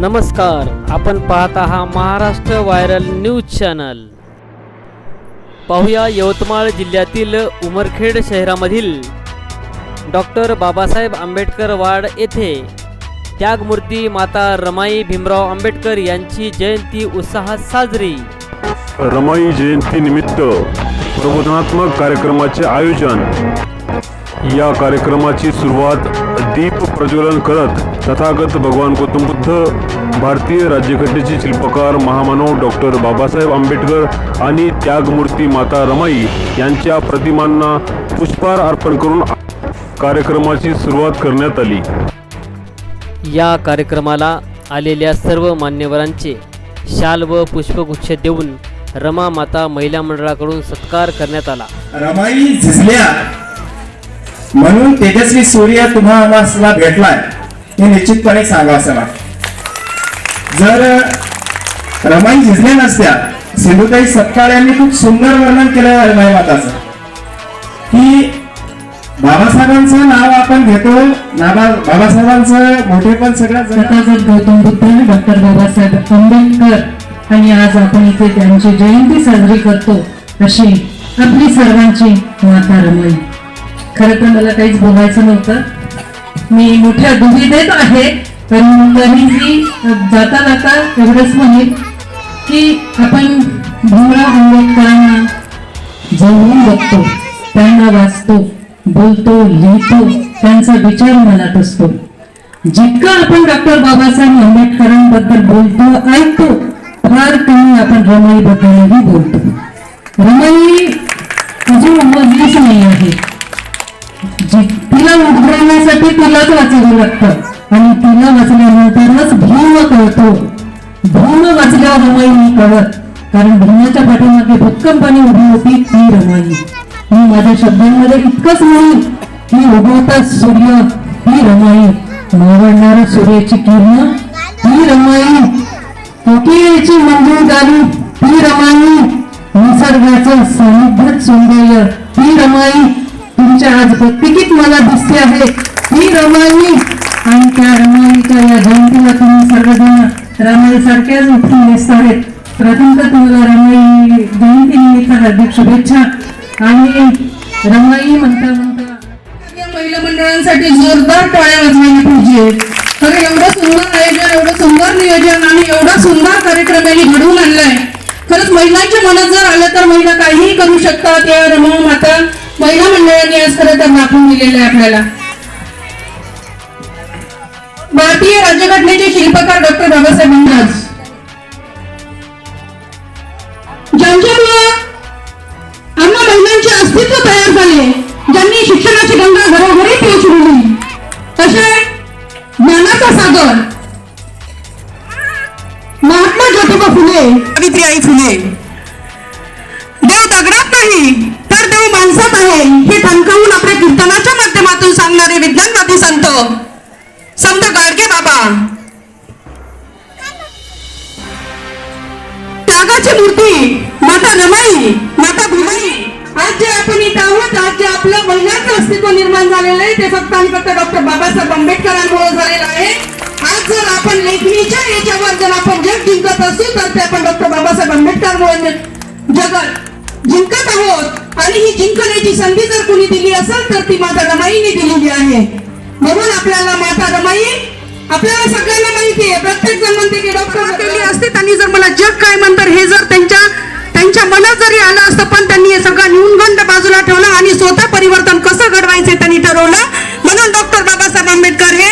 नमस्कार आपण पाहत आहात महाराष्ट्र व्हायरल न्यूज चॅनल. पाहूया यवतमाळ जिल्ह्यातील उमरखेड शहरामधील डॉक्टर बाबासाहेब आंबेडकर वाड येथे त्यागमूर्ती माता रमाई भीमराव आंबेडकर यांची जयंती उत्साहात साजरी. रमाई जयंतीनिमित्त प्रबोधनात्मक कार्यक्रमाचे आयोजन. या कार्यक्रमाची सुरुवात दीप प्रज्वलन करत तथागत भगवान गौतम बुद्ध भारतीय राज्यघटनेचे शिल्पकार महामानव डॉक्टर बाबासाहेब आंबेडकर आणि त्यागमूर्ती माता रमाई यांच्या प्रतिमांना पुष्पहार अर्पण करून कार्यक्रमाची सुरुवात करण्यात आली. या कार्यक्रमाला आलेल्या सर्व मान्यवरांचे शाल व पुष्पगुच्छ देऊन रमा माता महिला मंडळाकडून सत्कार करण्यात आला. रमाई झिजल्या. म्हणून तेजस्वी सूर्य तुम्हा आम्हाला भेटलाय. हे निश्चितपणे सांगा असं जर रमाई झिजल्या नसत्या सिंधुताई सपकाळ यांनी खूप सुंदर वर्णन केलं रमाई माताचं. की बाबासाहेबांचं नाव आपण घेतो नाबा बाबासाहेबांचं मोठेपण सगळ्यात जगात गौतम बुद्ध डॉक्टर बाबासाहेब आंबेडकर आणि आज आपण इथे त्यांची जयंती साजरी करतो अशी आपली सर्वांची माता रमाई. खरं तर मला काहीच बोलायचं नव्हतं. मी मोठ्या दुविधेत आहे पण तरीही जाता जाता एवढंच म्हणेन की आपण भूमरा आंबेडकरांना जवळून बघतो त्यांना वाचतो बोलतो लिहितो त्यांचा विचार मनात असतो. जितकं आपण डॉक्टर बाबासाहेब आंबेडकरांबद्दल बोलतो ऐकतो फार कमी आपण रमाईबद्दलही बोलतो. रमाई अजून उमरलीच नाही आहे. तिला उभारण्यासाठी तिलाच वाचावं लागतं. आणि तिला वाचल्यानंतरच भीम कळतो. भीम वाचल्यावर रमाई कळत. कारण भीमाच्या पाठीमागे भक्कमपणे उभी होती ती रमाई. मी माझ्या शब्दांमध्ये इतकंच म्हणून की उगवता सूर्य ही रमाई. मावडणारा सूर्याची किरण ही रमाई. कोकिळेची मंजूर झाली ती रमाई. निसर्गाचं सानिध्यात सौंदर्य ती रमाई. तुमच्या आज प्रत्येकीत मला दिसते आहे. ही रमाई आणि त्या रमाईच्या या जयंतीला तुम्ही सर्वजण रमाई सारख्याच उठून दिसत आहेत. प्रथम तर तुम्हाला रमाई जयंती निमित्त हार्दिक शुभेच्छा. आणि रमाई म्हणता म्हणता महिला मंडळांसाठी जोरदार टाळ्या वाजवायला पाहिजे. खरं एवढं सुंदर आयोजन एवढं सुंदर नियोजन आणि एवढा सुंदर कार्यक्रम यांनी घडवून आणलाय. खरंच महिलांच्या मनात जर आलं तर महिला काहीही करू शकतात या रमा माता. महिला मंडळांनी आज खरं तर दाखवून दिलेलं आहे आपल्याला. भारतीय राज्यघटनेचे शिल्पकार डॉक्टर बाबासाहेब महाराज त्यागाची मूर्ती माता रमाई माता भुमाई. आज जे आपण इथं आहोत आज जे आपलं महिलांचं अस्तित्व निर्माण झालेलं आहे ते फक्त आणि फक्त डॉक्टर बाबासाहेब आंबेडकरांमुळे झालेलं आहे. आज जर आपण लेखणीच्या याच्यावर जर आपण जग जिंकत असू तर ते आपण डॉक्टर बाबासाहेब आंबेडकरांमुळे जगत जिंकत आहोत. आणि ही जिंकण्याची संधी जर कोणी दिली असेल तर ती माता रमाईने दिलेली आहे. म्हणून आपल्याला माता रमाई आपल्याला सगळ्यांना माहिती आहे प्रत्येक जण म्हणते की डॉक्टर केली असते त्यांनी जर मला जग काय म्हणतात हे जर त्यांच्या त्यांच्या मनात जरी आलं असतं पण त्यांनी हे सगळं न्यूनगंड बाजूला ठेवलं आणि स्वतः परिवर्तन कसं घडवायचे त्यांनी ठरवलं म्हणून डॉक्टर बाबासाहेब आंबेडकर हे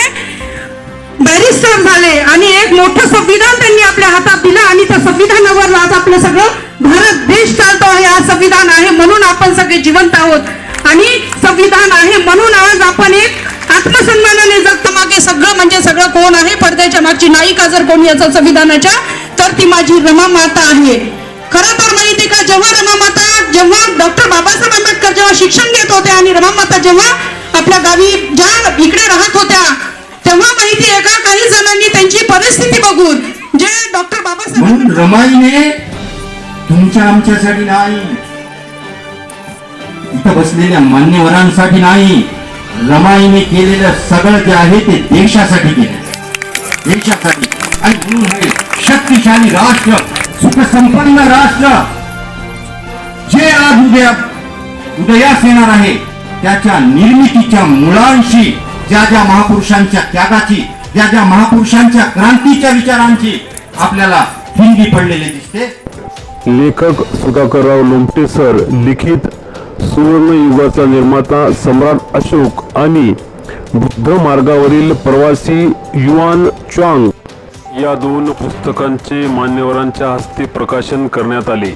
बॅरिस्टर झाले. आणि एक मोठं संविधान त्यांनी आपल्या हातात दिलं आणि त्या संविधानावर आज आपलं सगळं भारत देश चालतो आहे. हा संविधान आहे म्हणून आपण सगळे जिवंत आहोत. आणि संविधान आहे म्हणून आज आपण एक आत्मसन्मानाने जगतो मागे सगळं म्हणजे सगळं कोण आहे? पडद्याच्या मागची नायिका जर कोणी असेल संविधानाच्या तर ती माझी रमा माता आहे. खरं तर माहिती का जेव्हा रमा माता जेव्हा डॉक्टर बाबासाहेब आंबेडकर जेव्हा शिक्षण घेत होते आणि रमा माता जेव्हा आपल्या गावी ज्या इकडे राहत होत्या तेव्हा माहिती आहे का काही जणांनी त्यांची परिस्थिती बघून जे डॉक्टर बाबासाहेब रमाईने तुमच्या आमच्यासाठी नाही. इथं बसलेल्या मान्यवरांसाठी नाही. रमाईने केलेलं सगळं जे आहे ते देशासाठी केलं. देशासाठी. आणि म्हणून हे शक्तिशाली राष्ट्र सुखसंपन्न राष्ट्र जे आज उद्या उदयास येणार आहे त्याच्या निर्मितीच्या मुळांशी ज्या ज्या महापुरुषांच्या त्यागाची ज्या ज्या महापुरुषांच्या क्रांतीच्या विचारांची आपल्याला हिंदी पडलेली दिसते. लेखक सुधाकरराव लोमटे सर लिखित सुवर्ण युगाचा निर्माता सम्राट अशोक आणि बुद्ध मार्गावरील प्रवासी युआन च्वांग या दोन पुस्तकांचे मान्यवरांच्या हस्ते प्रकाशन करण्यात आले.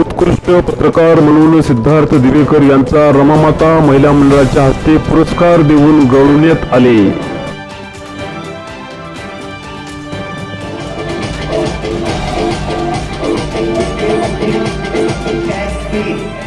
उत्कृष्ट पत्रकार म्हणून सिद्धार्थ दिवेकर यांचा रमामाता महिला मंडळाच्या हस्ते पुरस्कार देऊन गौरवण्यात आले. Cassie.